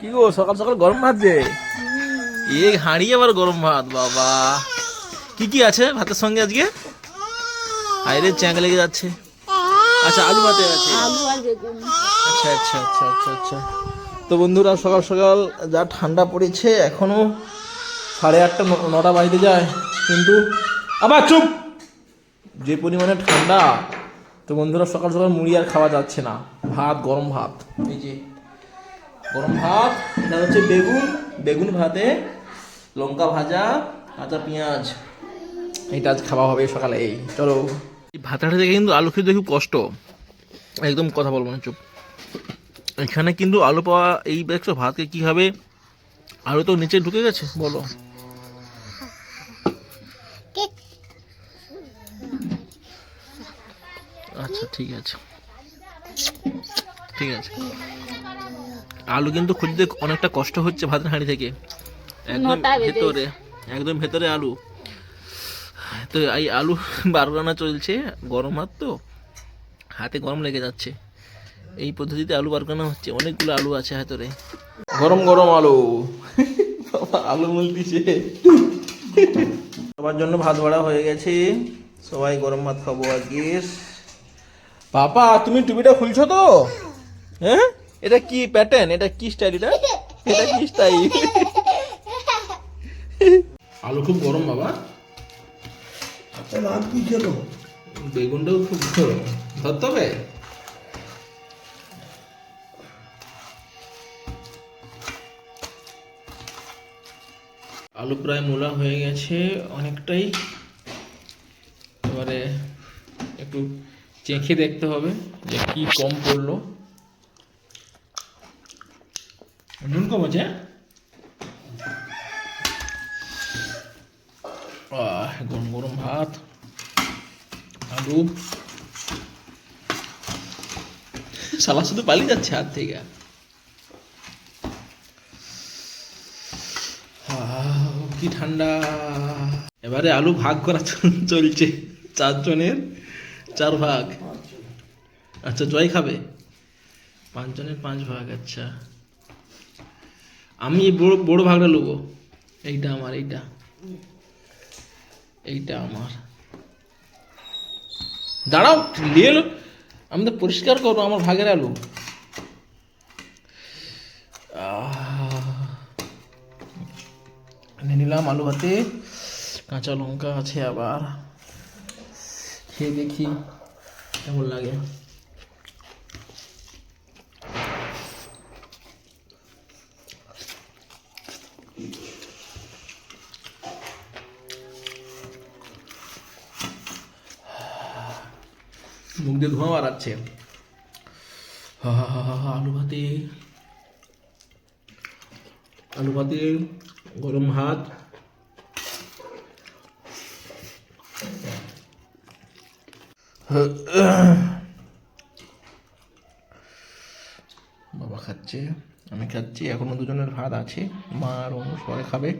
কি গো সকাল সকাল গরম ভাত যে? এই হাঁড়ি আবার গরম ভাত বাবা। কি কি আছে ভাতের সঙ্গে আজকে? আইরে চ্যাং লেগে যাচ্ছে। আচ্ছা আলু ভাতে আছে। আলু আর বেগুন। আচ্ছা আচ্ছা আচ্ছা আচ্ছা আচ্ছা। তো বন্ধুরা সকাল সকাল যা ঠান্ডা পড়েছে এখনও সাড়ে আটটা ন- নটা বাজতে যায়। কিন্তু আবার চুপ! যে পরিমাণে ঠান্ডা তো বন্ধুরা সকাল সকাল মুড়ি আর খাওয়া যাচ্ছে না। ভাত গরম ভাত। এই যে গরম ভাত, এটা হচ্ছে বেগুন বেগুন ভাতে লঙ্কা ভাজা কাঁচা পেঁয়াজ। এটা আজ খাওয়া হবে সকালে, এই, চলো। ভাতাটা থেকে কিন্তু আলু খেতে খুব কষ্ট। একদম কথা বলব না, চুপ। এখানে কিন্তু আলু পাওয়া, এই দেখছ, ভাতকে কি হবে? আলু তো নিচে ঢুকে গেছে, বলো। আচ্ছা ঠিক আছে। ঠিক আছে। আলু কিন্তু খুঁজতে অনেকটা কষ্ট হচ্ছে ভাতের হাঁড়ি থেকে। একদম ভেতরে একদম ভেতরে আলু। তো এই আলু বারো রান্না চলছে গরম হাত তো হাতে গরম লেগে যাচ্ছে। এই পদ্ধতিতে আলু বার করানো হচ্ছে অনেকগুলো আলু আছে ভেতরে। গরম গরম আলু। বাবা আলু মুলতিছে। সবার জন্য ভাত ভাড়া হয়ে গেছে। সবাই গরম ভাত খাব আজকে। পাপা তুমি টুপিটা খুলছো তো? হ্যাঁ? এটা কি প্যাটার্ন এটা কি স্টাইল এটা? এটা কি স্টাইল আলু খুব গরম বাবা। রাত কি খেলো বেগুনটাও খুব গরম। ধরতে হবে? আলু প্রায় মোলা হয়ে গেছে অনেকটাই। এবারে একটু চেখে দেখতে হবে যে কি কম পড়ল। নুন কম আছে গরম গরম ভাত আলু শালা শুধু পালিয়ে যাচ্ছে হাত থেকে কি ঠান্ডা এবারে আলু ভাগ করা চল- চলছে চারজনের চার ভাগ আচ্ছা জয় খাবে পাঁচজনের পাঁচ ভাগ আচ্ছা আমি বড় বড় ভাগটা নেব এইটা আমার, এইটা। এইটা আমার। দাঁড়াও নিয়ে এলো আমি তো পরিষ্কার করব, আমার ভাগের আলু। নিলাম আলু হাতে কাঁচা লঙ্কা আছে আবার। খেয়ে দেখি কেমন লাগে। মুখ দিয়ে ধোঁয়া বাড়াচ্ছে। আলু ভাতে আলু ভাতে গরম ভাত। বাবা খাচ্ছে, আমি খাচ্ছি, এখনও দুজনের ভাত আছে, মা আর অনু পরে খাবে।